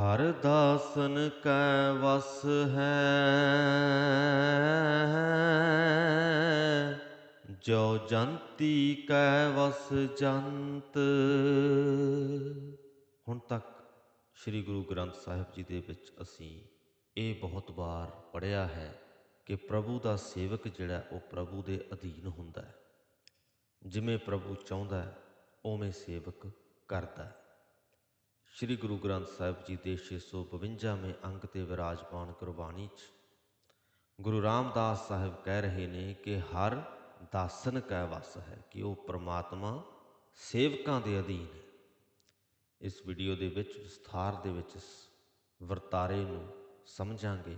ਹਰ ਦਾਸਨ ਕੈ ਵਸ ਹੈ। ਜੋ ਜੰਤੀ ਕੈ ਵਸ ਜੰਤ। ਹੁਣ ਤੱਕ ਸ੍ਰੀ ਗੁਰੂ ਗ੍ਰੰਥ ਸਾਹਿਬ ਜੀ ਦੇ ਵਿੱਚ ਅਸੀਂ ਇਹ ਬਹੁਤ ਵਾਰ ਪੜ੍ਹਿਆ ਹੈ ਕਿ ਪ੍ਰਭੂ ਦਾ ਸੇਵਕ ਜਿਹੜਾ, ਉਹ ਪ੍ਰਭੂ ਦੇ ਅਧੀਨ ਹੁੰਦਾ ਹੈ। ਜਿਵੇਂ ਪ੍ਰਭੂ ਚਾਹੁੰਦਾ ਹੈ, ਉਵੇਂ ਸੇਵਕ ਕਰਦਾ ਹੈ। ਸ੍ਰੀ ਗੁਰੂ ਗ੍ਰੰਥ ਸਾਹਿਬ ਜੀ ਦੇ 652ਵੇਂ ਅੰਗ ਤੇ ਵਿਰਾਜਮਾਨ ਗੁਰਬਾਣੀ 'ਚ ਗੁਰੂ ਰਾਮਦਾਸ ਸਾਹਿਬ ਕਹਿ ਰਹੇ ਨੇ ਕਿ ਹਰ ਦਾਸਨ ਕੈ ਵਸ ਹੈ ਕਿ ਉਹ ਪ੍ਰਮਾਤਮਾ ਸੇਵਕਾਂ ਦੇ ਅਧੀਨ ਹੈ। ਇਸ ਵੀਡੀਓ ਦੇ ਵਿੱਚ ਵਿਸਥਾਰ ਦੇ ਵਿੱਚ ਇਸ ਵਰਤਾਰੇ ਨੂੰ ਸਮਝਾਂਗੇ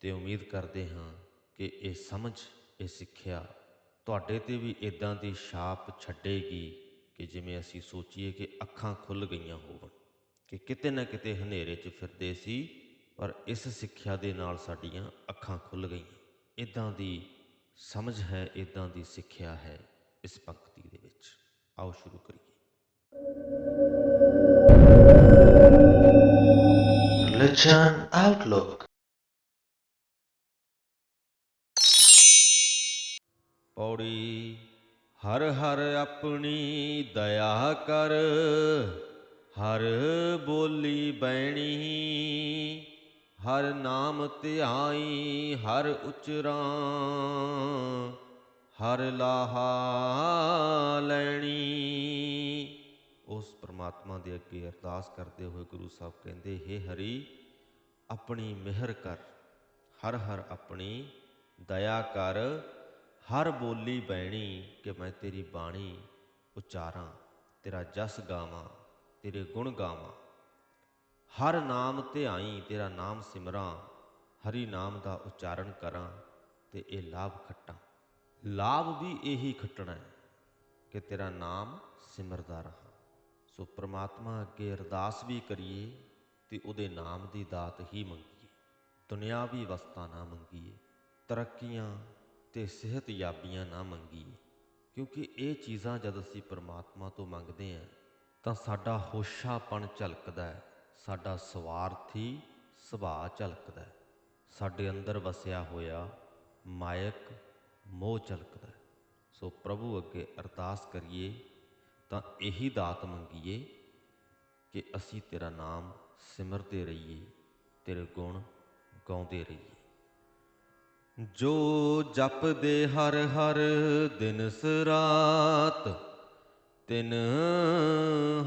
ਤੇ ਉਮੀਦ ਕਰਦੇ ਹਾਂ ਕਿ ਇਹ ਸਮਝ, ਇਹ ਸਿੱਖਿਆ ਤੁਹਾਡੇ ਤੇ ਵੀ ਇਦਾਂ ਦੀ ਛਾਪ ਛੱਡੇਗੀ ਕਿ ਜਿਵੇਂ ਅਸੀਂ ਸੋਚੀਏ ਕਿ ਅੱਖਾਂ ਖੁੱਲ ਗਈਆਂ ਹੋਵਣ। ਕਿ ਕਿਤੇ ਨਾ ਕਿਤੇ ਹਨੇਰੇ 'ਚ ਫਿਰਦੇ ਸੀ ਪਰ ਇਸ ਸਿੱਖਿਆ ਦੇ ਨਾਲ ਸਾਡੀਆਂ ਅੱਖਾਂ ਖੁੱਲ ਗਈਆਂ। ਇਦਾਂ ਦੀ ਸਮਝ ਹੈ ਇਦਾਂ ਦੀ ਸਿੱਖਿਆ ਹੈ ਇਸ ਪੰਕਤੀ ਦੇ ਵਿੱਚ। ਆਓ ਸ਼ੁਰੂ ਕਰੀਏ। Religion Outlook ਪੌੜੀ ਹਰ ਹਰ ਆਪਣੀ ਦਇਆ ਕਰ। ਹਰ ਬੋਲੀ ਬੈਣੀ, ਹਰ ਨਾਮ ਧਿਆਈ, ਹਰ ਉਚਰਾ, ਹਰ ਲਾਹਾ ਲੈਣੀ। ਉਸ ਪ੍ਰਮਾਤਮਾ ਦੇ ਅੱਗੇ ਅਰਦਾਸ ਕਰਦੇ ਹੋਏ ਗੁਰੂ ਸਾਹਿਬ ਕਹਿੰਦੇ, ਹੇ ਹਰੀ, ਆਪਣੀ ਮਿਹਰ ਕਰ, ਹਰ ਹਰ ਆਪਣੀ ਦਇਆ ਕਰ, ਹਰ ਬੋਲੀ ਬੈਣੀ ਕਿ ਮੈਂ ਤੇਰੀ ਬਾਣੀ ਉਚਾਰਾਂ, ਤੇਰਾ ਜਸ ਗਾਵਾਂ। ਤੇਰੇ ਗੁਣ ਗਾਵਾਂ। ਹਰ ਨਾਮ ਧਿਆਈ ਤੇਰਾ ਨਾਮ ਸਿਮਰਾਂ, ਹਰੀ ਨਾਮ ਦਾ ਉਚਾਰਨ ਕਰਾਂ ਤੇ ਇਹ ਲਾਭ ਖੱਟਾਂ। ਲਾਭ ਵੀ ਇਹੀ ਖੱਟਣਾ ਹੈ ਕਿ ਤੇਰਾ ਨਾਮ ਸਿਮਰਦਾ ਰਹਾ। ਸੋ ਪ੍ਰਮਾਤਮਾ ਅੱਗੇ ਅਰਦਾਸ ਵੀ ਕਰੀਏ ਤੇ ਉਹਦੇ ਨਾਮ ਦੀ ਦਾਤ ਹੀ ਮੰਗੀਏ। ਦੁਨਿਆਵੀ ਵਸਤਾਂ ਨਾ ਮੰਗੀਏ, ਤਰੱਕੀਆਂ ਤੇ ਸਿਹਤ ਯਾਬੀਆਂ ਨਾ ਮੰਗੀਏ। ਕਿਉਂਕਿ ਇਹ ਚੀਜ਼ਾਂ ਜਦ ਅਸੀਂ ਪ੍ਰਮਾਤਮਾ ਤੋਂ ਮੰਗਦੇ ਹਾਂ ਤਾਂ ਸਾਡਾ ਹੋਸ਼ਾਪਣ ਝਲਕਦਾ ਹੈ, ਸਾਡਾ ਸਵਾਰਥੀ ਸੁਭਾਅ ਝਲਕਦਾ ਹੈ। ਸਾਡੇ ਅੰਦਰ ਵਸਿਆ ਹੋਇਆ ਮਾਇਕ ਮੋਹ ਝਲਕਦਾ ਹੈ। ਸੋ ਪ੍ਰਭੂ ਅੱਗੇ ਅਰਦਾਸ ਕਰੀਏ, ਤਾਂ ਇਹੀ ਦਾਤ ਮੰਗੀਏ ਕਿ ਅਸੀਂ ਤੇਰਾ ਨਾਮ ਸਿਮਰਦੇ ਰਹੀਏ, ਤੇਰੇ ਗੁਣ ਗਾਉਂਦੇ ਰਹੀਏ। ਜੋ ਜਪਦੇ ਹਰ ਹਰ ਦਿਨ ਸਰਾਤ ਤਿਨ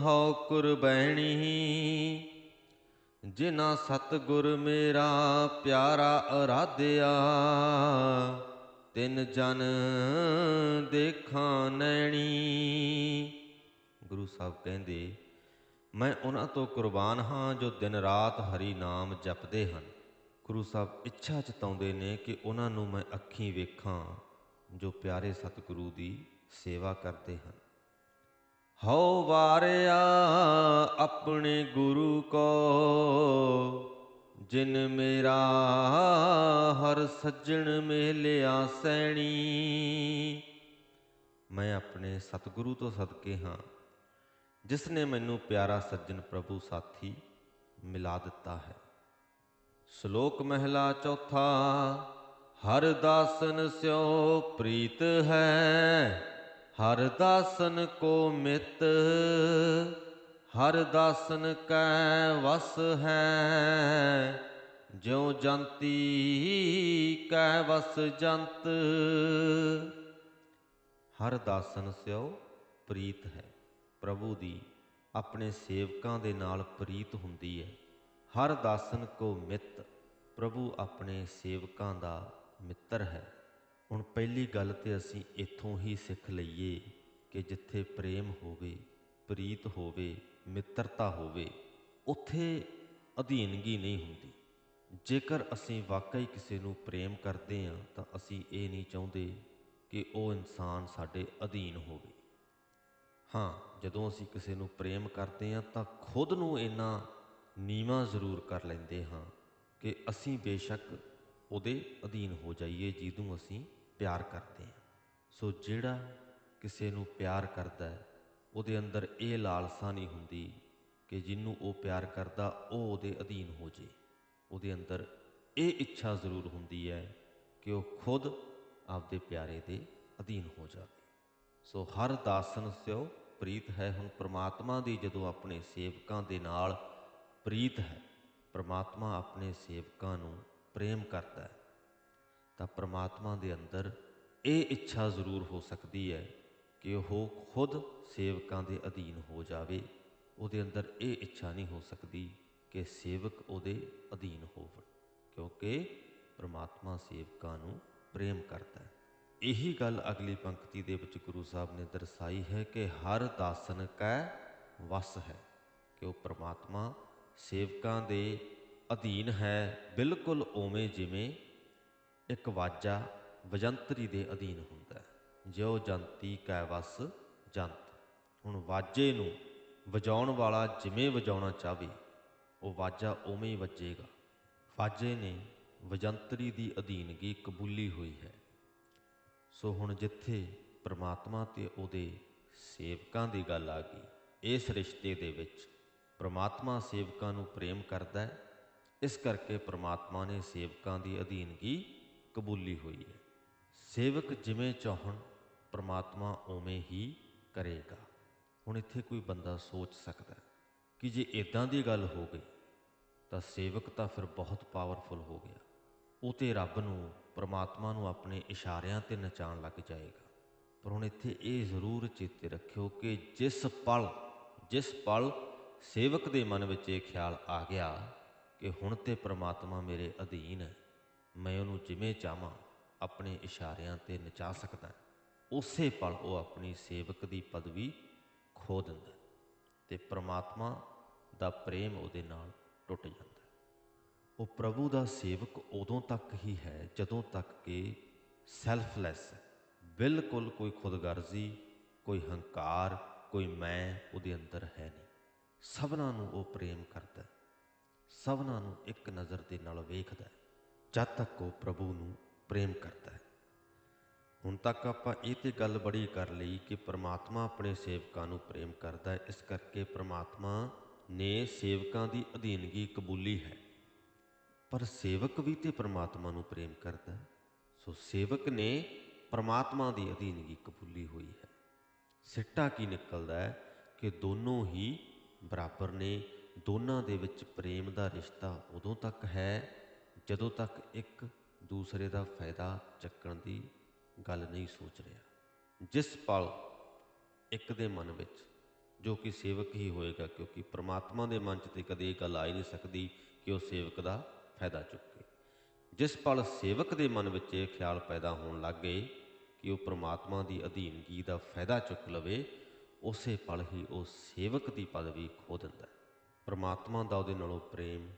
ਹਉ ਕੁਰਬੈਣੀ ਜਿਨਾ ਸਤਗੁਰ ਮੇਰਾ ਪਿਆਰਾ ਅਰਾਧਿਆ, ਤਿਨ ਜਨ ਦੇਖਾਂ ਨੈਣੀ। ਗੁਰੂ ਸਾਹਿਬ ਕਹਿੰਦੇ, ਮੈਂ ਉਹਨਾਂ ਤੋਂ ਕੁਰਬਾਨ ਹਾਂ ਜੋ ਦਿਨ ਰਾਤ ਹਰੀ ਨਾਮ ਜਪਦੇ ਹਨ। ਗੁਰੂ ਸਾਹਿਬ ਇੱਛਾ ਜਤਾਉਂਦੇ ਨੇ ਕਿ ਉਹਨਾਂ ਨੂੰ ਮੈਂ ਅੱਖੀਂ ਵੇਖਾਂ ਜੋ ਪਿਆਰੇ ਸਤਿਗੁਰੂ ਦੀ ਸੇਵਾ ਕਰਦੇ ਹਨ। ਹਉ ਵਾਰਿਆ ਆਪਣੇ ਗੁਰੂ ਕੋ, ਜਿਨ ਮੇਰਾ ਹਰ ਸੱਜਣ ਮੇਲਿਆ ਸੈਣੀ। ਮੈਂ ਆਪਣੇ ਸਤਿਗੁਰੂ ਤੋਂ ਸਦਕੇ ਹਾਂ ਜਿਸ ਨੇ ਮੈਨੂੰ ਪਿਆਰਾ ਸੱਜਣ ਪ੍ਰਭੂ ਸਾਥੀ ਮਿਲਾ ਦਿੱਤਾ ਹੈ। ਸ਼ਲੋਕ ਮਹਿਲਾ ਚੌਥਾ, ਹਰ ਦਾਸਨ ਸਿਓ ਪ੍ਰੀਤ ਹੈ ਹਰ ਦਾਸਨ ਕੋ ਮਿਤ, ਹਰ ਦਾਸਨ ਕੈ ਵਸ ਹੈ। ਜਿਉ ਜੰਤੀ ਕੈ ਵਸ ਜੰਤ, ਹਰ ਦਾਸਨ ਸਿਓ ਪ੍ਰੀਤ ਹੈ। ਪ੍ਰਭੂ ਦੀ ਆਪਣੇ ਸੇਵਕਾਂ ਦੇ ਨਾਲ ਪ੍ਰੀਤ ਹੁੰਦੀ ਹੈ। ਹਰ ਦਾਸਨ ਕੋ ਮਿੱਤ, ਪ੍ਰਭੂ ਆਪਣੇ ਸੇਵਕਾਂ ਦਾ ਮਿੱਤਰ ਹੈ। ਹੁਣ ਪਹਿਲੀ ਗੱਲ ਤੇ ਅਸੀਂ ਇੱਥੋਂ ਹੀ ਸਿੱਖ ਲਈਏ ਕਿ ਜਿੱਥੇ ਪ੍ਰੇਮ ਹੋਵੇ, ਪ੍ਰੀਤ ਹੋਵੇ, ਮਿੱਤਰਤਾ ਹੋਵੇ, ਉੱਥੇ ਅਧੀਨਗੀ ਨਹੀਂ ਹੁੰਦੀ। ਜੇਕਰ ਅਸੀਂ ਵਾਕਈ ਕਿਸੇ ਨੂੰ ਪ੍ਰੇਮ ਕਰਦੇ ਹਾਂ, ਤਾਂ ਅਸੀਂ ਇਹ ਨਹੀਂ ਚਾਹੁੰਦੇ ਕਿ ਉਹ ਇਨਸਾਨ ਸਾਡੇ ਅਧੀਨ ਹੋਵੇ। ਹਾਂ, ਜਦੋਂ ਅਸੀਂ ਕਿਸੇ ਨੂੰ ਪ੍ਰੇਮ ਕਰਦੇ ਹਾਂ, ਤਾਂ ਖੁਦ ਨੂੰ ਇੰਨਾ ਨੀਵਾ ਜ਼ਰੂਰ ਕਰ ਲੈਂਦੇ ਹਾਂ ਕਿ ਅਸੀਂ ਬੇਸ਼ੱਕ ਉਹਦੇ ਅਧੀਨ ਹੋ ਜਾਈਏ, ਜਿਹਨੂੰ ਅਸੀਂ ਪਿਆਰ ਕਰਦੇ ਹਾਂ। ਸੋ ਜਿਹੜਾ ਕਿਸੇ ਨੂੰ ਪਿਆਰ ਕਰਦਾ ਹੈ, ਉਹਦੇ ਅੰਦਰ ਇਹ ਲਾਲਸਾ ਨਹੀਂ ਹੁੰਦੀ ਕਿ ਜਿਹਨੂੰ ਉਹ ਪਿਆਰ ਕਰਦਾ, ਉਹ ਉਹਦੇ ਅਧੀਨ ਹੋ ਜੇ। ਉਹਦੇ ਅੰਦਰ ਇਹ ਇੱਛਾ ਜ਼ਰੂਰ ਹੁੰਦੀ ਹੈ ਕਿ ਉਹ ਖੁਦ ਆਪਦੇ ਪਿਆਰੇ ਦੇ ਅਧੀਨ ਹੋ ਜਾਵੇ। ਸੋ ਹਰ ਦਾਸਨ ਸਿਓ ਪ੍ਰੀਤ ਹੈ, ਹੁਣ ਪ੍ਰਮਾਤਮਾ ਦੀ ਜਦੋਂ ਆਪਣੇ ਸੇਵਕਾਂ ਦੇ ਨਾਲ ਪ੍ਰੀਤ ਹੈ, ਪ੍ਰਮਾਤਮਾ ਆਪਣੇ ਸੇਵਕਾਂ ਨੂੰ ਪ੍ਰੇਮ ਕਰਦਾ ਹੈ, ਤਾਂ ਪ੍ਰਮਾਤਮਾ ਦੇ ਅੰਦਰ ਇਹ ਇੱਛਾ ਜ਼ਰੂਰ ਹੋ ਸਕਦੀ ਹੈ ਕਿ ਉਹ ਖੁਦ ਸੇਵਕਾਂ ਦੇ ਅਧੀਨ ਹੋ ਜਾਵੇ। ਉਹਦੇ ਅੰਦਰ ਇਹ ਇੱਛਾ ਨਹੀਂ ਹੋ ਸਕਦੀ ਕਿ ਸੇਵਕ ਉਹਦੇ ਅਧੀਨ ਹੋਵਣ ਕਿਉਂਕਿ ਪ੍ਰਮਾਤਮਾ ਸੇਵਕਾਂ ਨੂੰ ਪ੍ਰੇਮ ਕਰਦਾ ਹੈ। ਇਹੀ ਗੱਲ ਅਗਲੀ ਪੰਕਤੀ ਦੇ ਵਿੱਚ ਗੁਰੂ ਸਾਹਿਬ ਨੇ ਦਰਸਾਈ ਹੈ ਕਿ ਹਰ ਦਾਸਨ ਕੈ ਵਸ ਹੈ, ਕਿ ਉਹ ਪ੍ਰਮਾਤਮਾ ਸੇਵਕਾਂ ਦੇ ਅਧੀਨ ਹੈ ਬਿਲਕੁਲ ਉਵੇਂ ਜਿਵੇਂ ਇੱਕ ਵਾਜਾ ਵਜੰਤਰੀ ਦੇ ਅਧੀਨ ਹੁੰਦਾ ਹੈ। ਜਿਉ ਜੰਤੀ ਕੈ ਵਸ ਜੰਤ। ਹੁਣ ਵਾਜੇ ਨੂੰ ਵਜਾਉਣ ਵਾਲਾ ਜਿਵੇਂ ਵਜਾਉਣਾ ਚਾਹਵੇ, ਉਹ ਵਾਜਾ ਉਵੇਂ ਹੀ ਵੱਜੇਗਾ। ਵਾਜੇ ਨੇ ਵਜੰਤਰੀ ਦੀ ਅਧੀਨਗੀ ਕਬੂਲੀ ਹੋਈ ਹੈ। ਸੋ ਹੁਣ ਜਿੱਥੇ ਪ੍ਰਮਾਤਮਾ ਤੇ ਉਹਦੇ ਸੇਵਕਾਂ ਦੀ ਗੱਲ ਆ ਗਈ, ਇਸ ਰਿਸ਼ਤੇ ਦੇ ਵਿੱਚ ਪ੍ਰਮਾਤਮਾ ਸੇਵਕਾਂ ਨੂੰ ਪ੍ਰੇਮ ਕਰਦਾ ਹੈ ਇਸ ਕਰਕੇ ਪ੍ਰਮਾਤਮਾ ਨੇ ਸੇਵਕਾਂ ਦੀ ਅਧੀਨਗੀ ਕਬੂਲੀ ਹੋਈ ਹੈ। ਸੇਵਕ ਜਿਵੇਂ ਚਾਹਣ, ਪ੍ਰਮਾਤਮਾ ਉਵੇਂ ਹੀ ਕਰੇਗਾ। ਹੁਣ ਇੱਥੇ ਕੋਈ ਬੰਦਾ ਸੋਚ ਸਕਦਾ ਕਿ ਜੇ ਇਦਾਂ ਦੀ ਗੱਲ ਹੋ ਗਈ, ਤਾਂ ਸੇਵਕ ਤਾਂ ਫਿਰ ਬਹੁਤ ਪਾਵਰਫੁਲ ਹੋ ਗਿਆ। ਉਹ ਤੇ ਰੱਬ ਨੂੰ, ਪ੍ਰਮਾਤਮਾ ਨੂੰ ਆਪਣੇ ਇਸ਼ਾਰਿਆਂ ਤੇ ਨਚਾਣ ਲੱਗ ਜਾਏਗਾ। ਪਰ ਹੁਣ ਇੱਥੇ ਇਹ ਜ਼ਰੂਰ ਚੇਤੇ ਰੱਖਿਓ ਕਿ ਜਿਸ ਪਲ ਜਿਸ ਪਲ ਸੇਵਕ ਦੇ ਮਨ ਵਿੱਚ ਇਹ ਖਿਆਲ ਆ ਗਿਆ ਕਿ ਹੁਣ ਤੇ ਪ੍ਰਮਾਤਮਾ ਮੇਰੇ ਅਧੀਨ ਹੈ। ਮੈਂ ਉਹਨੂੰ ਜਿਵੇਂ ਚਾਹਾਂ, ਆਪਣੇ ਇਸ਼ਾਰਿਆਂ ਤੇ ਨਚਾ ਸਕਦਾ ਉਸੇ ਪਲ ਉਹ ਆਪਣੀ ਸੇਵਕ ਦੀ ਪਦਵੀ ਖੋ ਦਿੰਦਾ ਹੈ ਤੇ ਪ੍ਰਮਾਤਮਾ ਦਾ ਪ੍ਰੇਮ ਉਹਦੇ ਨਾਲ ਟੁੱਟ ਜਾਂਦਾ ਉਹ ਪ੍ਰਭੂ ਦਾ ਸੇਵਕ ਉਦੋਂ ਤੱਕ ਹੀ ਹੈ ਜਦੋਂ ਤੱਕ ਕਿ ਸੈਲਫਲੈਸ ਬਿਲਕੁਲ ਕੋਈ ਖੁਦਗਰਜ਼ੀ, ਕੋਈ ਹੰਕਾਰ, ਕੋਈ ਮੈਂ ਉਹਦੇ ਅੰਦਰ ਹੈ ਨਹੀਂ। ਸਭਨਾਂ ਨੂੰ ਉਹ ਪ੍ਰੇਮ ਕਰਦਾ ਸਭਨਾਂ ਨੂੰ ਇੱਕ ਨਜ਼ਰ ਦੇ ਨਾਲ ਵੇਖਦਾ ਹੈ, ਜਦ ਤੱਕ ਉਹ ਪ੍ਰਭੂ ਨੂੰ ਪ੍ਰੇਮ ਕਰਦਾ ਹੈ। ਹੁਣ ਤੱਕ ਆਪਾਂ ਇਹ ਤੇ ਗੱਲ ਬੜੀ ਕਰ ਲਈ ਕਿ ਪ੍ਰਮਾਤਮਾ ਆਪਣੇ ਸੇਵਕਾਂ ਨੂੰ ਪ੍ਰੇਮ ਕਰਦਾ ਹੈ। ਇਸ ਕਰਕੇ ਪ੍ਰਮਾਤਮਾ ਨੇ ਸੇਵਕਾਂ ਦੀ ਅਧੀਨਗੀ ਕਬੂਲੀ ਹੈ। ਪਰ ਸੇਵਕ ਵੀ ਤੇ ਪ੍ਰਮਾਤਮਾ ਨੂੰ ਪ੍ਰੇਮ ਕਰਦਾ ਹੈ। ਸੋ ਸੇਵਕ ਨੇ ਪ੍ਰਮਾਤਮਾ ਦੀ ਅਧੀਨਗੀ ਕਬੂਲੀ ਹੋਈ ਹੈ। ਸਿੱਟਾ ਕੀ ਨਿਕਲਦਾ ਹੈ ਕਿ ਦੋਨੋਂ ਹੀ ਬਰਾਬਰ ਨੇ ਦੋਨਾਂ ਦੇ ਵਿੱਚ ਪ੍ਰੇਮ ਦਾ ਰਿਸ਼ਤਾ ਉਦੋਂ ਤੱਕ ਹੈ ਜਦੋਂ ਤੱਕ ਇੱਕ ਦੂਸਰੇ ਦਾ ਫਾਇਦਾ ਚੱਕਣ ਦੀ ਗੱਲ ਨਹੀਂ ਸੋਚ ਰਿਹਾ। ਜਿਸ ਪਲ ਇੱਕ ਦੇ ਮਨ ਵਿੱਚ, ਜੋ ਕਿ ਸੇਵਕ ਹੀ ਹੋਏਗਾ ਕਿਉਂਕਿ ਪ੍ਰਮਾਤਮਾ ਦੇ ਮਨ 'ਚ ਤੇ ਕਦੇ ਇਹ ਗੱਲ ਆ ਹੀ ਨਹੀਂ ਸਕਦੀ ਕਿ ਉਹ ਸੇਵਕ ਦਾ ਫਾਇਦਾ ਚੁੱਕੇ। ਜਿਸ ਪਲ ਸੇਵਕ ਦੇ ਮਨ ਵਿੱਚ ਇਹ ਖਿਆਲ ਪੈਦਾ ਹੋਣ ਲੱਗ ਗਏ ਕਿ ਉਹ ਪ੍ਰਮਾਤਮਾ ਦੀ ਅਧੀਨਗੀ ਦਾ ਫਾਇਦਾ ਚੁੱਕ ਲਵੇ, ਉਸੇ ਪਲ ਹੀ ਉਹ ਸੇਵਕ ਦੀ ਪਦਵੀ ਖੋ ਦਿੰਦਾ ਹੈ। ਪ੍ਰਮਾਤਮਾ ਦਾ ਉਹਦੇ ਨਾਲੋਂ ਪ੍ਰੇਮ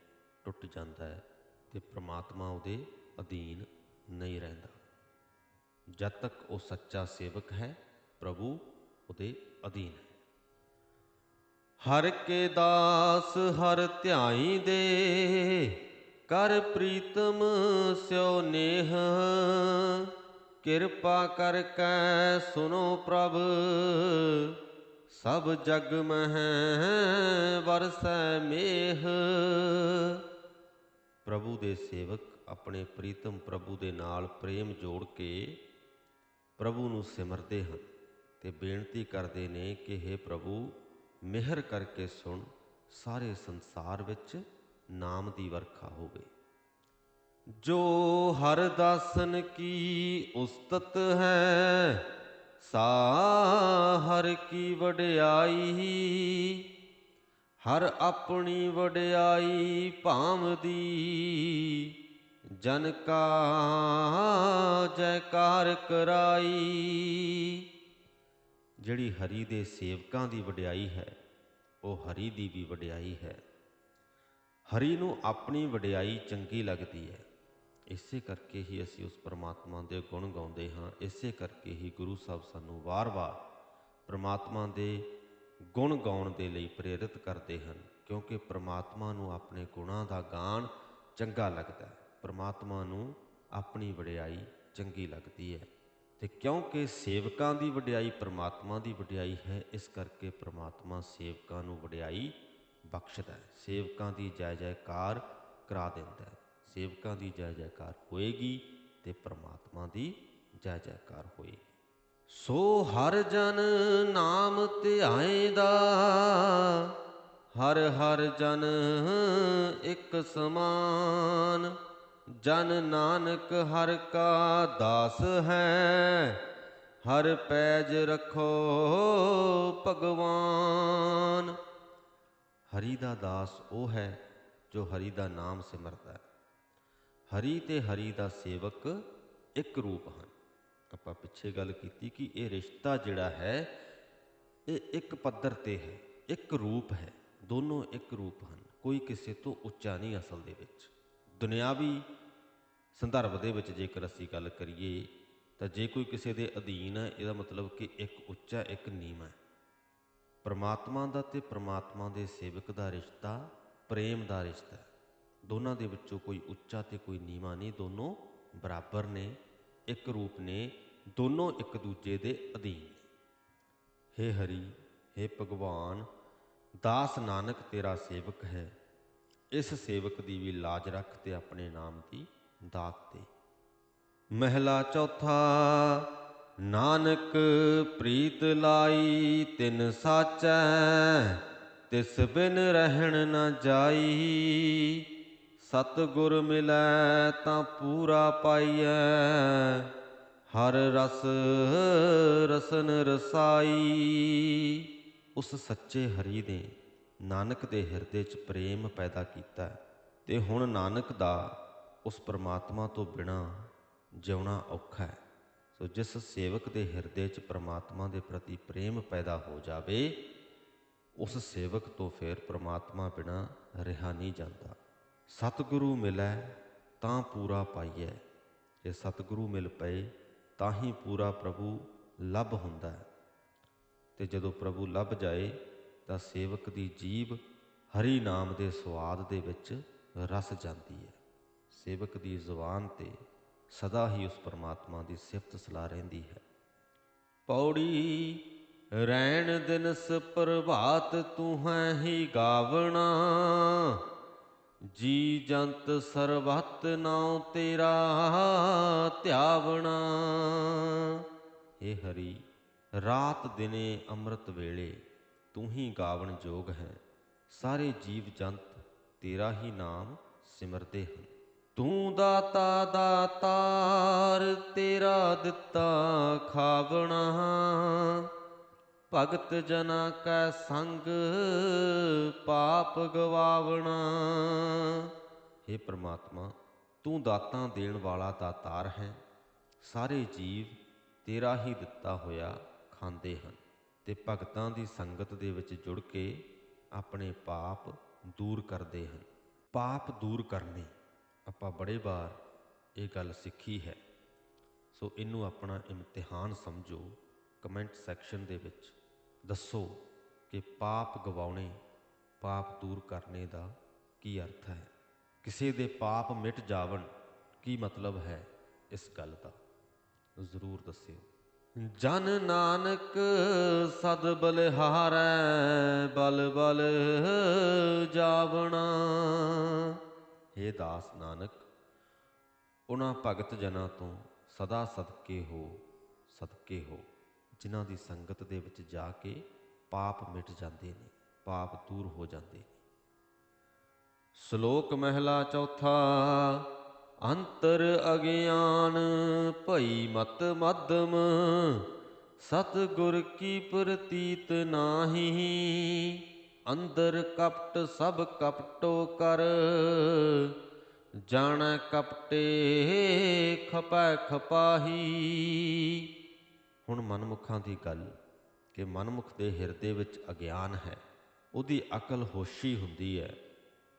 ਟੁੱਟ ਜਾਂਦਾ ਹੈ ਤੇ ਪ੍ਰਮਾਤਮਾ ਉਹਦੇ ਅਧੀਨ ਨਹੀਂ ਰਹਿੰਦਾ। ਜਦ ਤੱਕ ਉਹ ਸੱਚਾ ਸੇਵਕ ਹੈ, ਪ੍ਰਭੂ ਉਹਦੇ ਅਧੀਨ ਹੈ। ਹਰ ਕੇ ਦਾਸ ਹਰ ਧਿਆਈ ਦੇ, ਕਰ ਪ੍ਰੀਤਮ ਸਿਓ ਨੇਹ। ਕਿਰਪਾ ਕਰ ਕੈ ਸੁਨੋ ਪ੍ਰਭ ਸਭ ਜਗ ਮਹਿ ਵਰਸੈ ਮੇਹ। ਪ੍ਰਭੂ ਦੇ ਸੇਵਕ ਆਪਣੇ ਪ੍ਰੀਤਮ ਪ੍ਰਭੂ ਦੇ ਨਾਲ ਪ੍ਰੇਮ ਜੋੜ ਕੇ ਪ੍ਰਭੂ ਨੂੰ ਸਿਮਰਦੇ ਹਨ ਤੇ ਬੇਨਤੀ ਕਰਦੇ ਨੇ ਕਿ हे ਪ੍ਰਭੂ, ਮਿਹਰ ਕਰਕੇ ਸੁਣ, ਸਾਰੇ ਸੰਸਾਰ ਵਿੱਚ ਨਾਮ ਦੀ ਵਰਖਾ ਹੋਵੇ। ਜੋ ਹਰ ਦਾਸਨ ਕੀ ਉਸਤਤ ਹੈ ਸਾ ਹਰ ਕੀ ਵਡਿਆਈ, ਹਰ ਆਪਣੀ ਵਡਿਆਈ ਭਾਵਦੀ ਜਨ ਕਾ ਜੈਕਾਰ ਕਰਾਈ। ਜਿਹੜੀ ਹਰੀ ਦੇ ਸੇਵਕਾਂ ਦੀ ਵਡਿਆਈ ਹੈ, ਉਹ ਹਰੀ ਦੀ ਵੀ ਵਡਿਆਈ ਹੈ। ਹਰੀ ਨੂੰ ਆਪਣੀ ਵਡਿਆਈ ਚੰਗੀ ਲੱਗਦੀ ਹੈ। ਇਸੇ ਕਰਕੇ ਹੀ ਅਸੀਂ ਉਸ ਪਰਮਾਤਮਾ ਦੇ ਗੁਣ ਗਾਉਂਦੇ ਹਾਂ। ਇਸੇ ਕਰਕੇ ਹੀ ਗੁਰੂ ਸਾਹਿਬ ਸਾਨੂੰ ਵਾਰ-ਵਾਰ ਪਰਮਾਤਮਾ ਦੇ ਗੁਣ ਗਾਉਣ ਦੇ ਲਈ ਪ੍ਰੇਰਿਤ ਕਰਦੇ ਹਨ, ਕਿਉਂਕਿ ਪਰਮਾਤਮਾ ਨੂੰ ਆਪਣੇ ਗੁਣਾਂ ਦਾ ਗਾਣ ਚੰਗਾ ਲੱਗਦਾ ਹੈ। ਪਰਮਾਤਮਾ ਨੂੰ ਆਪਣੀ ਵਡਿਆਈ ਚੰਗੀ ਲੱਗਦੀ ਹੈ ਤੇ ਕਿਉਂਕਿ ਸੇਵਕਾਂ ਦੀ ਵਡਿਆਈ ਪਰਮਾਤਮਾ ਦੀ ਵਡਿਆਈ ਹੈ, ਇਸ ਕਰਕੇ ਪਰਮਾਤਮਾ ਸੇਵਕਾਂ ਨੂੰ ਵਡਿਆਈ ਬਖਸ਼ਦਾ ਹੈ। ਸੇਵਕਾਂ ਦੀ ਜੈ ਜੈਕਾਰ ਕਰਾ ਦਿੰਦਾ ਹੈ। ਸੇਵਕਾਂ ਦੀ ਜੈ ਜੈਕਾਰ ਹੋਏਗੀ ਤੇ ਪ੍ਰਮਾਤਮਾ ਦੀ ਜੈ ਜੈਕਾਰ ਹੋਏਗੀ। ਸੋ ਹਰ ਜਨ ਨਾਮ ਧਿਆਏਦਾ, ਹਰ ਹਰ ਜਨ ਇੱਕ ਸਮਾਨ। ਜਨ ਨਾਨਕ ਹਰ ਕਾ ਦਾਸ ਹੈ, ਹਰ ਪੈਜ ਰਖੋ ਭਗਵਾਨ। ਹਰੀ ਦਾ ਦਾਸ ਉਹ ਹੈ ਜੋ ਹਰੀ ਦਾ ਨਾਮ ਸਿਮਰਦਾ ਹੈ। ਹਰੀ ਤੇ ਹਰੀ ਦਾ ਸੇਵਕ ਇੱਕ ਰੂਪ ਹਨ। ਆਪਾਂ ਪਿੱਛੇ ਗੱਲ ਕੀਤੀ ਕਿ ਇਹ ਰਿਸ਼ਤਾ ਜਿਹੜਾ ਹੈ, ਇਹ ਇੱਕ ਪੱਧਰ ਤੇ ਹੈ, ਇੱਕ ਰੂਪ ਹੈ, ਦੋਨੋਂ ਇੱਕ ਰੂਪ ਹਨ। ਕੋਈ ਕਿਸੇ ਤੋਂ ਉੱਚਾ ਨਹੀਂ ਅਸਲ ਦੇ ਵਿੱਚ। ਦੁਨਿਆਵੀ ਸੰਦਰਭ ਦੇ ਵਿੱਚ ਜੇਕਰ ਅਸੀਂ ਗੱਲ ਕਰੀਏ, ਤਾਂ ਜੇ ਕੋਈ ਕਿਸੇ ਦੇ ਅਧੀਨ ਹੈ, ਇਹਦਾ ਮਤਲਬ ਕਿ ਇੱਕ ਉੱਚਾ, ਇੱਕ ਨੀਵਾਂ ਹੈ। ਪਰਮਾਤਮਾ ਦਾ ਤੇ ਪਰਮਾਤਮਾ ਦੇ ਸੇਵਕ ਦਾ ਰਿਸ਼ਤਾ, ਪ੍ਰੇਮ ਦਾ ਰਿਸ਼ਤਾ ਹੈ। ਦੋਨਾਂ ਦੇ ਵਿੱਚੋਂ ਕੋਈ ਉੱਚਾ ਤੇ ਕੋਈ ਨੀਵਾਂ ਨਹੀਂ, ਦੋਨੋਂ ਬਰਾਬਰ ਨੇ, ਇੱਕ ਰੂਪ ਨੇ, ਦੋਨੋਂ ਇੱਕ ਦੂਜੇ ਦੇ ਅਧੀਨ ਨੇ। ਹੇ ਹਰੀ, ਹੇ ਭਗਵਾਨ, ਦਾਸ ਨਾਨਕ ਤੇਰਾ ਸੇਵਕ ਹੈ। ਇਸ ਸੇਵਕ ਦੀ ਵੀ ਲਾਜ ਰੱਖ ਤੇ ਆਪਣੇ ਨਾਮ ਦੀ ਦਾਤ 'ਤੇ ਮਹਿਲਾ ਚੌਥਾ, ਨਾਨਕ ਪ੍ਰੀਤ ਲਾਈ, ਤਿਨ ਸਾਚੈ, ਤਿਸ ਬਿਨ ਰਹਿਣ ਨਾ ਜਾਈ। ਸਤਗੁਰ ਮਿਲੈ ਤਾਂ ਪੂਰਾ ਪਾਈਐ, ਹਰ ਰਸ ਰਸਨ ਰਸਾਈ। ਉਸ ਸੱਚੇ ਹਰੀ ਨੇ ਨਾਨਕ ਦੇ ਹਿਰਦੇ 'ਚ ਪ੍ਰੇਮ ਪੈਦਾ ਕੀਤਾ ਤੇ ਹੁਣ ਨਾਨਕ ਦਾ ਉਸ ਪ੍ਰਮਾਤਮਾ ਤੋਂ ਬਿਨਾ ਜਿਉਣਾ ਔਖਾ ਹੈ। ਸੋ ਜਿਸ ਸੇਵਕ ਦੇ ਹਿਰਦੇ 'ਚ ਪ੍ਰਮਾਤਮਾ ਦੇ ਪ੍ਰਤੀ ਪ੍ਰੇਮ ਪੈਦਾ ਹੋ ਜਾਵੇ, ਉਸ ਸੇਵਕ ਤੋਂ ਫਿਰ ਪ੍ਰਮਾਤਮਾ ਬਿਨਾ ਰਿਹਾ ਨਹੀਂ ਜਾਂਦਾ। ਸਤਿਗੁਰੂ ਮਿਲੈ ਤਾਂ ਪੂਰਾ ਪਾਈਐ। ਜੇ ਸਤਿਗੁਰੂ ਮਿਲ ਪਏ ਤਾਂ ਹੀ ਪੂਰਾ ਪ੍ਰਭੂ ਲੱਭ ਹੁੰਦਾ ਹੈ। ਤੇ ਜਦੋਂ ਪ੍ਰਭੂ ਲੱਭ ਜਾਏ ਤਾਂ ਸੇਵਕ ਦੀ ਜੀਬ ਹਰੀ ਨਾਮ ਦੇ ਸਵਾਦ ਦੇ ਵਿੱਚ ਰਸ ਜਾਂਦੀ ਹੈ। ਸੇਵਕ ਦੀ ਜ਼ੁਬਾਨ ਤੇ ਸਦਾ ਹੀ ਉਸ ਪਰਮਾਤਮਾ ਦੀ ਸਿਫਤ ਸਲਾਹ ਰਹਿੰਦੀ ਹੈ। ਪੌੜੀ ਰਹਿਣ ਦਿਨ ਸ ਪ੍ਰਭਾਤ ਤੂੰ ਹੈ ਹੀ ਗਾਵਣਾ। ਜੀ ਜੰਤ ਸਰਬੱਤ ਨਾਉ ਤੇਰਾ ਧਿਆਵਣਾ। ਏ ਹਰੀ, ਰਾਤ ਦਿਨੇ ਅੰਮ੍ਰਿਤ ਵੇਲੇ ਤੂੰ ਹੀ ਗਾਵਣ ਜੋਗ ਹੈ। ਸਾਰੇ ਜੀਵ ਜੰਤ ਤੇਰਾ ਹੀ ਨਾਮ ਸਿਮਰਦੇ ਹਨ। ਤੂੰ ਦਾਤਾ ਦਾਤਾਰ ਤੇਰਾ ਦਿੱਤਾ ਖਾਵਣਾ। ਭਗਤ ਜਨਾ ਕੈ ਸੰਗ ਪਾਪ ਗਵਾਵਣਾ। हे ਪ੍ਰਮਾਤਮਾ, ਤੂੰ ਦਾਤਾਂ ਦੇਣ ਵਾਲਾ ਦਾਤਾਰ ਹੈ। ਸਾਰੇ ਜੀਵ ਤੇਰਾ ਹੀ ਦਿੱਤਾ ਹੋਇਆ ਖਾਂਦੇ ਹਨ ਤੇ ਭਗਤਾਂ ਦੀ ਸੰਗਤ ਦੇ ਵਿੱਚ ਜੁੜ ਕੇ ਆਪਣੇ ਪਾਪ ਦੂਰ ਕਰਦੇ ਹਨ। ਪਾਪ ਦੂਰ ਕਰਨੇ, ਆਪਾਂ ਬੜੇ ਵਾਰ ਇਹ ਗੱਲ ਸਿੱਖੀ ਹੈ। ਸੋ ਇਹਨੂੰ ਆਪਣਾ ਇਮਤਿਹਾਨ ਸਮਝੋ, ਕਮੈਂਟ ਸੈਕਸ਼ਨ ਦੇ ਵਿੱਚ। ਦੱਸੋ ਕਿ ਪਾਪ ਗਵਾਉਣੇ, ਪਾਪ ਦੂਰ ਕਰਨੇ ਦਾ ਕੀ ਅਰਥ ਹੈ? ਕਿਸੇ ਦੇ ਪਾਪ ਮਿਟ ਜਾਵਣ ਕੀ ਮਤਲਬ ਹੈ ਇਸ ਗੱਲ ਦਾ? ਜ਼ਰੂਰ ਦੱਸਿਓ। ਜਨ ਨਾਨਕ ਸਦ ਬਲਿਹਾਰੈ, ਬਲ ਬਲ ਜਾਵਣਾ। हे ਦਾਸ ਨਾਨਕ ਉਹਨਾਂ ਭਗਤ ਜਨਾਂ ਤੋਂ ਸਦਾ ਸਦਕੇ ਹੋ ਸਦਕੇ ਹੋ। ਜਿਨ੍ਹਾਂ ਦੀ ਸੰਗਤ ਦੇ ਵਿੱਚ ਜਾ ਕੇ ਪਾਪ ਮਿਟ ਜਾਂਦੇ ਨੇ, ਪਾਪ ਦੂਰ ਹੋ ਜਾਂਦੇ ਨੇ। ਸ਼ਲੋਕ ਮਹਿਲਾ ਚੌਥਾ, ਅੰਤਰ ਅਗਿਆਨ ਭਈ ਮਤ ਮਦਮ ਸਤ ਗੁਰ ਕੀ ਪ੍ਰਤੀਤ ਨਾਹੀ, ਅੰਦਰ ਕਪਟ ਸਭ ਕਪਟੋ ਕਰ, ਜਾਣੈ ਕਪਟੇ ਖਪੈ ਖਪਾਹੀ। ਹੁਣ ਮਨਮੁਖਾਂ ਦੀ ਗੱਲ ਕਿ ਮਨਮੁਖ ਦੇ ਹਿਰਦੇ ਵਿੱਚ ਅਗਿਆਨ ਹੈ, ਉਹਦੀ ਅਕਲ ਹੋਸ਼ੀ ਹੁੰਦੀ ਹੈ।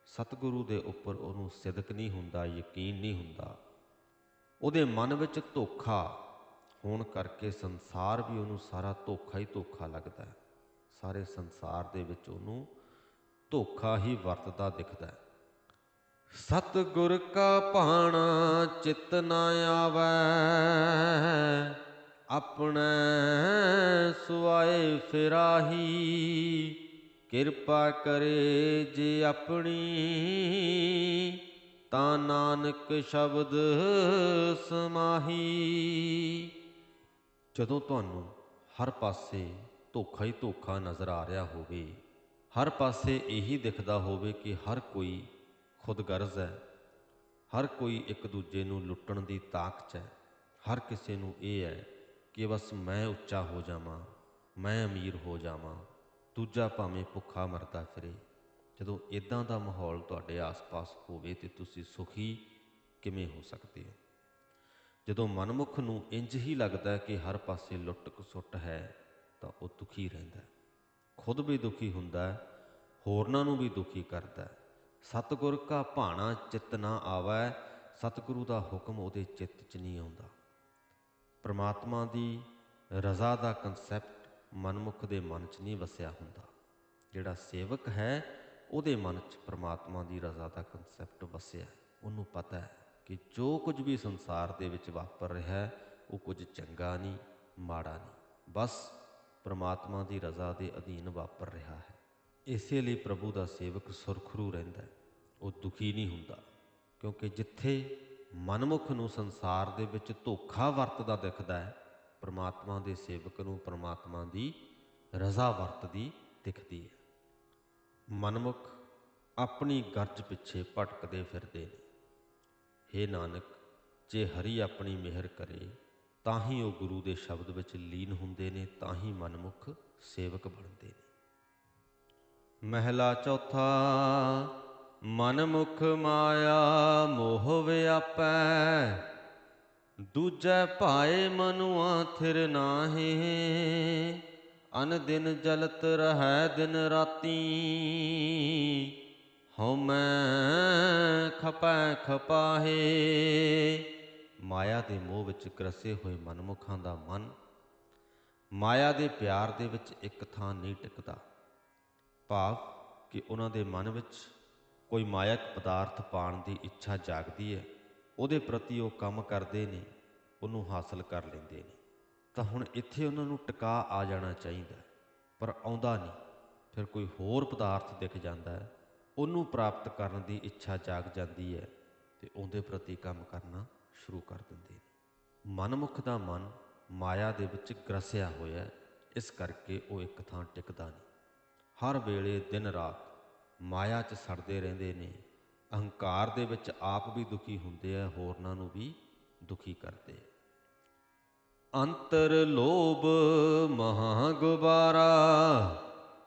ਸਤਿਗੁਰੂ ਦੇ ਉੱਪਰ ਉਹਨੂੰ ਸਿਦਕ ਨਹੀਂ ਹੁੰਦਾ, ਯਕੀਨ ਨਹੀਂ ਹੁੰਦਾ। ਉਹਦੇ ਮਨ ਵਿੱਚ ਧੋਖਾ ਹੋਣ ਕਰਕੇ ਸੰਸਾਰ ਵੀ ਉਹਨੂੰ ਸਾਰਾ ਧੋਖਾ ਹੀ ਧੋਖਾ ਲੱਗਦਾ ਹੈ। ਸਾਰੇ ਸੰਸਾਰ ਦੇ ਵਿੱਚ ਉਹਨੂੰ ਧੋਖਾ ਹੀ ਵਰਤਦਾ ਦਿਖਦਾ ਹੈ। ਸਤਿਗੁਰ ਕਾ ਭਾਣਾ ਚਿਤ ਨਾ ਆਵੈ ਆਪਣੇ ਸੁਆਏ ਫਿਰਾਹੀ, ਕਿਰਪਾ ਕਰੇ ਜੇ ਆਪਣੀ। ਤਾਂ ਨਾਨਕ ਸ਼ਬਦ ਸਮਾਹੀ। ਜਦੋਂ ਤੁਹਾਨੂੰ ਹਰ ਪਾਸੇ ਧੋਖਾ ਹੀ ਧੋਖਾ ਨਜ਼ਰ ਆ ਰਿਹਾ ਹੋਵੇ, ਹਰ ਪਾਸੇ ਇਹੀ ਦਿਖਦਾ ਹੋਵੇ ਕਿ ਹਰ ਕੋਈ ਖੁਦਗਰਜ਼ ਹੈ, ਹਰ ਕੋਈ ਇੱਕ ਦੂਜੇ ਨੂੰ ਲੁੱਟਣ ਦੀ ਤਾਕਤ ਹੈ, ਹਰ ਕਿਸੇ ਨੂੰ ਇਹ ਹੈ ਕਿ ਬਸ ਮੈਂ ਉੱਚਾ ਹੋ ਜਾਵਾਂ, ਮੈਂ ਅਮੀਰ ਹੋ ਜਾਵਾਂ, ਦੂਜਾ ਭਾਵੇਂ ਭੁੱਖਾ ਮਰਦਾ ਫਿਰੇ। ਜਦੋਂ ਇਦਾਂ ਦਾ ਮਾਹੌਲ ਤੁਹਾਡੇ ਆਸ-ਪਾਸ ਹੋਵੇ ਤੇ ਤੁਸੀਂ ਸੁਖੀ ਕਿਵੇਂ ਹੋ ਸਕਦੇ ਹੋ? ਜਦੋਂ ਮਨਮੁਖ ਨੂੰ ਇੰਜ ਹੀ ਲੱਗਦਾ ਹੈ ਕਿ ਹਰ ਪਾਸੇ ਲੁੱਟ ਕਸੁੱਟ ਹੈ, ਤਾਂ ਉਹ ਦੁਖੀ ਰਹਿੰਦਾ ਹੈ। ਖੁਦ ਵੀ ਦੁਖੀ ਹੁੰਦਾ ਹੈ, ਹੋਰਨਾਂ ਨੂੰ ਵੀ ਦੁਖੀ ਕਰਦਾ ਹੈ। ਸਤਿਗੁਰ ਕਾ ਭਾਣਾ ਚਿੱਤ ਨਾ ਆਵੈ, ਸਤਿਗੁਰੂ ਦਾ ਹੁਕਮ ਉਹਦੇ ਚਿੱਤ 'ਚ ਨਹੀਂ ਆਉਂਦਾ। ਪ੍ਰਮਾਤਮਾ ਦੀ ਰਜ਼ਾ ਦਾ ਕਨਸੈਪਟ ਮਨਮੁਖ ਦੇ ਮਨ 'ਚ ਨਹੀਂ ਵਸਿਆ ਹੁੰਦਾ। ਜਿਹੜਾ ਸੇਵਕ ਹੈ, ਉਹਦੇ ਮਨ 'ਚ ਪ੍ਰਮਾਤਮਾ ਦੀ ਰਜ਼ਾ ਦਾ ਕਨਸੈਪਟ ਵਸਿਆ। ਉਹਨੂੰ ਪਤਾ ਹੈ ਕਿ ਜੋ ਕੁਝ ਵੀ ਸੰਸਾਰ ਦੇ ਵਿੱਚ ਵਾਪਰ ਰਿਹਾ ਹੈ, ਉਹ ਕੁਝ ਚੰਗਾ ਨਹੀਂ, ਮਾੜਾ ਨਹੀਂ। ਬਸ ਪ੍ਰਮਾਤਮਾ ਦੀ ਰਜ਼ਾ ਦੇ ਅਧੀਨ ਵਾਪਰ ਰਿਹਾ ਹੈ। ਇਸੇ ਲਈ ਪ੍ਰਭੂ ਦਾ ਸੇਵਕ ਸੁਰਖਰੂ ਰਹਿੰਦਾ ਹੈ। ਉਹ ਦੁਖੀ ਨਹੀਂ ਹੁੰਦਾ, ਕਿਉਂਕਿ ਜਿੱਥੇ ਮਨਮੁਖ ਨੂੰ ਸੰਸਾਰ ਦੇ ਵਿੱਚ ਧੋਖਾ ਵਰਤਦਾ ਦਿਖਦਾ ਹੈ, ਪ੍ਰਮਾਤਮਾ ਦੇ ਸੇਵਕ ਨੂੰ ਪ੍ਰਮਾਤਮਾ ਦੀ ਰਜ਼ਾ ਵਰਤਦੀ ਦਿਖਦੀ ਹੈ। ਮਨਮੁਖ ਆਪਣੀ ਗਰਜ ਪਿੱਛੇ ਭਟਕਦੇ ਫਿਰਦੇ ਨੇ। ਹੇ ਨਾਨਕ, ਜੇ ਹਰੀ ਆਪਣੀ ਮਿਹਰ ਕਰੇ, ਤਾਂ ਹੀ ਉਹ ਗੁਰੂ ਦੇ ਸ਼ਬਦ ਵਿੱਚ ਲੀਨ ਹੁੰਦੇ ਨੇ, ਤਾਂ ਹੀ ਮਨਮੁਖ ਸੇਵਕ ਬਣਦੇ ਨੇ। ਮਹਿਲਾ ਚੌਥਾ ਮਨਮੁਖ ਮਾਇਆ ਮੋਹ ਵਿਆਪੈ, ਦੂਜੈ ਭਾਏ ਮਨੁਆ ਥਿਰ ਨਾਹੀ, ਅਨ ਦਿਨ ਜਲਤ ਰਹੈ ਦਿਨ ਰਾਤੀ। ਹਉ ਮੈਂ ਖਪੈ ਖਪਾਹੇ, ਮਾਇਆ ਦੇ ਮੋਹ ਵਿੱਚ ਗ੍ਰਸੇ ਹੋਏ ਮਨਮੁਖਾਂ ਦਾ ਮਨ, ਮਾਇਆ ਦੇ ਪਿਆਰ ਦੇ ਵਿੱਚ ਇੱਕ ਥਾਂ ਨਹੀਂ ਟਿਕਦਾ। ਭਾਵ ਕਿ ਉਹਨਾਂ ਦੇ ਮਨ ਵਿੱਚ ਕੋਈ ਮਾਇਕ ਪਦਾਰਥ ਪਾਣ ਦੀ ਇੱਛਾ ਜਾਗਦੀ ਹੈ, ਉਹਦੇ ਪ੍ਰਤੀ ਉਹ ਕੰਮ ਕਰਦੇ ਨੇ, ਉਹਨੂੰ ਹਾਸਲ ਕਰ ਲੈਂਦੇ ਨੇ। ਤਾਂ ਹੁਣ ਇੱਥੇ ਉਹਨਾਂ ਨੂੰ ਟਿਕਾ ਆ ਜਾਣਾ ਚਾਹੀਦਾ ਪਰ ਆਉਂਦਾ ਨਹੀਂ। ਫਿਰ ਕੋਈ ਹੋਰ ਪਦਾਰਥ ਦਿਖ ਜਾਂਦਾ ਹੈ, ਉਹਨੂੰ ਪ੍ਰਾਪਤ ਕਰਨ ਦੀ ਇੱਛਾ ਜਾਗ ਜਾਂਦੀ ਹੈ ਤੇ ਉਹਦੇ ਪ੍ਰਤੀ ਕੰਮ ਕਰਨਾ ਸ਼ੁਰੂ ਕਰ ਦਿੰਦੇ ਨੇ। ਮਨਮੁਖ ਦਾ ਮਨ ਮਾਇਆ ਦੇ ਵਿੱਚ ਗ੍ਰਸਿਆ ਹੋਇਆ ਇਸ ਕਰਕੇ ਉਹ ਇੱਕ ਥਾਂ ਟਿਕਦਾ ਨਹੀਂ। ਹਰ ਵੇਲੇ ਦਿਨ ਰਾਤ ਮਾਇਆ 'ਚ ਸੜਦੇ ਰਹਿੰਦੇ ਨੇ, ਅਹੰਕਾਰ ਦੇ ਵਿੱਚ ਆਪ ਵੀ ਦੁਖੀ ਹੁੰਦੇ ਆ, ਹੋਰਨਾਂ ਨੂੰ ਵੀ ਦੁਖੀ ਕਰਦੇ। ਅੰਤਰ ਲੋਭ ਮਹਾ ਗੁਬਾਰਾ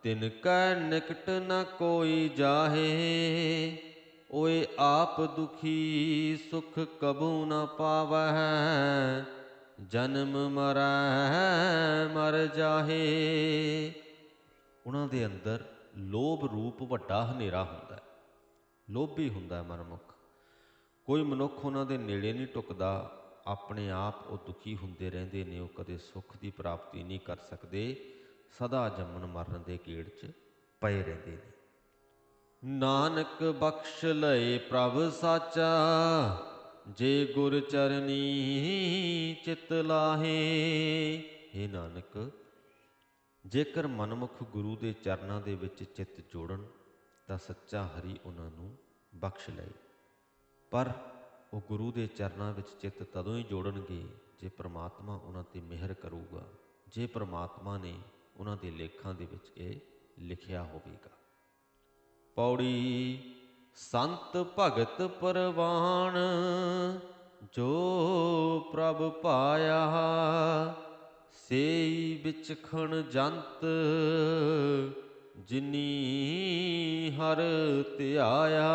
ਤਿਨ ਕੈ ਨਿਕਟ ਨ ਕੋਈ ਜਾਹੇ। ਓਏ ਆਪ ਦੁਖੀ ਸੁਖ ਕਬੂ ਨ ਪਾਵਹਿ, ਜਨਮ ਮਰੈ ਮਰ ਜਾਹੇ। ਉਹਨਾਂ ਦੇ ਅੰਦਰ ਲੋਭ ਰੂਪ ਵੱਡਾ ਹਨੇਰਾ ਹੁੰਦਾ ਹੈ। ਲੋਭੀ ਹੁੰਦਾ ਹੈ ਮਨਮੁਖ। ਕੋਈ ਮਨੁੱਖ ਉਹਨਾਂ ਦੇ ਨੇੜੇ ਨਹੀਂ ਟੁਕਦਾ, ਆਪਣੇ ਆਪ ਉਹ ਦੁਖੀ ਹੁੰਦੇ ਰਹਿੰਦੇ ਨੇ, ਉਹ ਕਦੇ ਸੁੱਖ ਦੀ ਪ੍ਰਾਪਤੀ ਨਹੀਂ ਕਰ ਸਕਦੇ, ਸਦਾ ਜੰਮਣ ਮਰਨ ਦੇ ਗੇੜ 'ਚ ਪਏ ਰਹਿੰਦੇ ਨੇ। ਨਾਨਕ ਬਖਸ਼ ਲਏ ਪ੍ਰਭ ਸਾਚਾ, ਜੇ ਗੁਰ ਚਰਨੀ ਚਿਤ ਲਾਹੇ हे ਨਾਨਕ ਜੇਕਰ ਮਨਮੁਖ ਗੁਰੂ ਦੇ ਚਰਨਾਂ ਦੇ ਵਿੱਚ ਚਿੱਤ ਜੋੜਨ, ਤਾਂ ਸੱਚਾ ਹਰੀ ਉਹਨਾਂ ਨੂੰ ਬਖਸ਼ ਲਏ। ਪਰ ਉਹ ਗੁਰੂ ਦੇ ਚਰਨਾਂ ਵਿੱਚ ਚਿੱਤ ਤਦੋਂ ਹੀ ਜੋੜਨਗੇ ਜੇ ਪ੍ਰਮਾਤਮਾ ਉਹਨਾਂ ਤੇ ਮਿਹਰ ਕਰੂਗਾ, ਜੇ ਪ੍ਰਮਾਤਮਾ ਨੇ ਉਹਨਾਂ ਦੇ ਲੇਖਾਂ ਦੇ ਵਿੱਚ ਇਹ ਲਿਖਿਆ ਹੋਵੇਗਾ। ਪੌੜੀ, ਸੰਤ ਭਗਤ ਪਰਵਾਨ, ਜੋ ਪ੍ਰਭ ਪਾਇਆ ਸੇਈ ਵਿਚਖਣ ਜੰਤ, ਜਿਨੀ ਹਰ ਧਿਆਇਆ।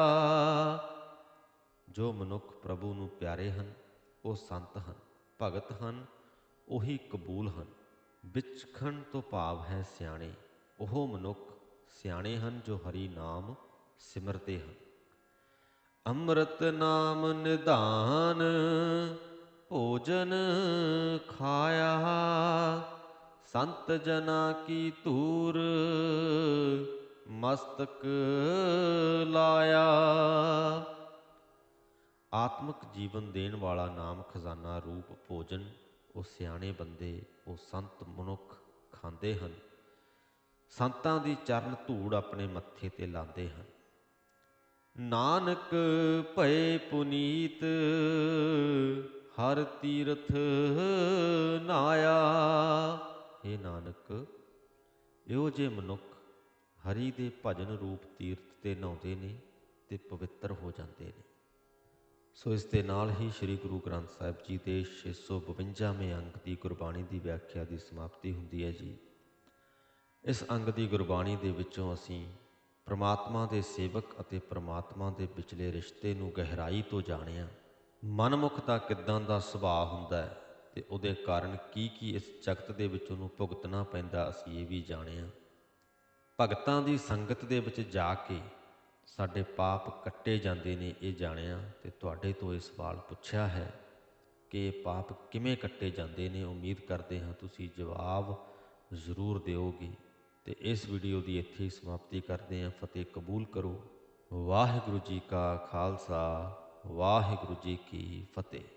ਜੋ ਮਨੁੱਖ ਪ੍ਰਭੂ ਨੂੰ ਪਿਆਰੇ ਹਨ, ਉਹ ਸੰਤ ਹਨ, ਭਗਤ ਹਨ, ਉਹੀ ਕਬੂਲ ਹਨ। ਵਿਚਖਣ ਤੋਂ ਭਾਵ ਹੈ ਸਿਆਣੇ। ਉਹ ਮਨੁੱਖ ਸਿਆਣੇ ਹਨ ਜੋ ਹਰੀ ਨਾਮ ਸਿਮਰਤੇ ਹਨ। ਅੰਮ੍ਰਿਤ ਨਾਮ ਨਿਧਾਨ, ਭੋਜਨ ਖਾਇਆ। ਸੰਤ ਜਨਾ ਕੀ ਧੂਰ ਮਸਤਕ ਲਾਇਆ। ਆਤਮਿਕ ਜੀਵਨ ਦੇਣ ਵਾਲਾ ਨਾਮ ਖਜ਼ਾਨਾ ਰੂਪ ਭੋਜਨ, ਉਹ ਸਿਆਣੇ ਬੰਦੇ, ਉਹ ਸੰਤ ਮਨੁੱਖ ਖਾਂਦੇ ਹਨ। ਸੰਤਾਂ ਦੀ ਚਰਨ ਧੂੜ ਆਪਣੇ ਮੱਥੇ ਤੇ ਲਾਉਂਦੇ ਹਨ। ਨਾਨਕ ਭਏ ਪੁਨੀਤ, ਹਰ ਤੀਰਥ ਨਾਇਆ। हे ਨਾਨਕ, ਇਹੋ ਜੇ ਮਨੁੱਖ ਹਰੀ ਦੇ ਭਜਨ ਰੂਪ ਤੀਰਥ ਤੇ ਨਹਾਉਂਦੇ ਨੇ ਤੇ ਪਵਿੱਤਰ ਹੋ ਜਾਂਦੇ ਨੇ। ਸੋ ਇਸ ਦੇ ਨਾਲ ਹੀ ਸ੍ਰੀ ਗੁਰੂ ਗ੍ਰੰਥ ਸਾਹਿਬ ਜੀ ਦੇ 652ਵੇਂ ਅੰਗ ਦੀ ਗੁਰਬਾਣੀ ਦੀ ਵਿਆਖਿਆ ਦੀ ਸਮਾਪਤੀ ਹੁੰਦੀ ਹੈ ਜੀ। ਇਸ ਅੰਗ ਦੀ ਗੁਰਬਾਣੀ ਦੇ ਵਿੱਚੋਂ ਅਸੀਂ ਪ੍ਰਮਾਤਮਾ ਦੇ ਸੇਵਕ ਅਤੇ ਪ੍ਰਮਾਤਮਾ ਦੇ ਵਿਚਲੇ ਰਿਸ਼ਤੇ ਨੂੰ ਗਹਿਰਾਈ ਤੋਂ ਜਾਣਿਆ। ਮਨਮੁਖ ਦਾ ਕਿੱਦਾਂ ਦਾ ਸੁਭਾਅ ਹੁੰਦਾ ਹੈ ਤੇ ਉਹਦੇ ਕਾਰਨ ਕੀ ਕੀ ਇਸ ਜਗਤ ਦੇ ਵਿੱਚ ਉਹਨੂੰ ਭੁਗਤਣਾ ਪੈਂਦਾ ਅਸੀਂ ਇਹ ਵੀ ਜਾਣਿਆ। ਭਗਤਾਂ ਦੀ ਸੰਗਤ ਦੇ ਵਿੱਚ ਜਾ ਕੇ ਸਾਡੇ ਪਾਪ ਕੱਟੇ ਜਾਂਦੇ ਨੇ ਇਹ ਜਾਣਿਆ ਤੇ ਤੁਹਾਡੇ ਤੋਂ ਇਹ ਸਵਾਲ ਪੁੱਛਿਆ ਹੈ ਕਿ ਪਾਪ ਕਿਵੇਂ ਕੱਟੇ ਜਾਂਦੇ ਨੇ? ਉਮੀਦ ਕਰਦੇ ਹਾਂ ਤੁਸੀਂ ਜਵਾਬ ਜ਼ਰੂਰ ਦਿਓਗੇ। ਤੇ ਇਸ ਵੀਡੀਓ ਦੀ ਇੱਥੇ ਹੀ ਸਮਾਪਤੀ ਕਰਦੇ ਹਾਂ। ਫਤਿਹ ਕਬੂਲ ਕਰੋ। ਵਾਹਿਗੁਰੂ ਜੀ ਕਾ ਖਾਲਸਾ, ਵਾਹਿਗੁਰੂ ਜੀ ਕੀ ਫਤਿਹ।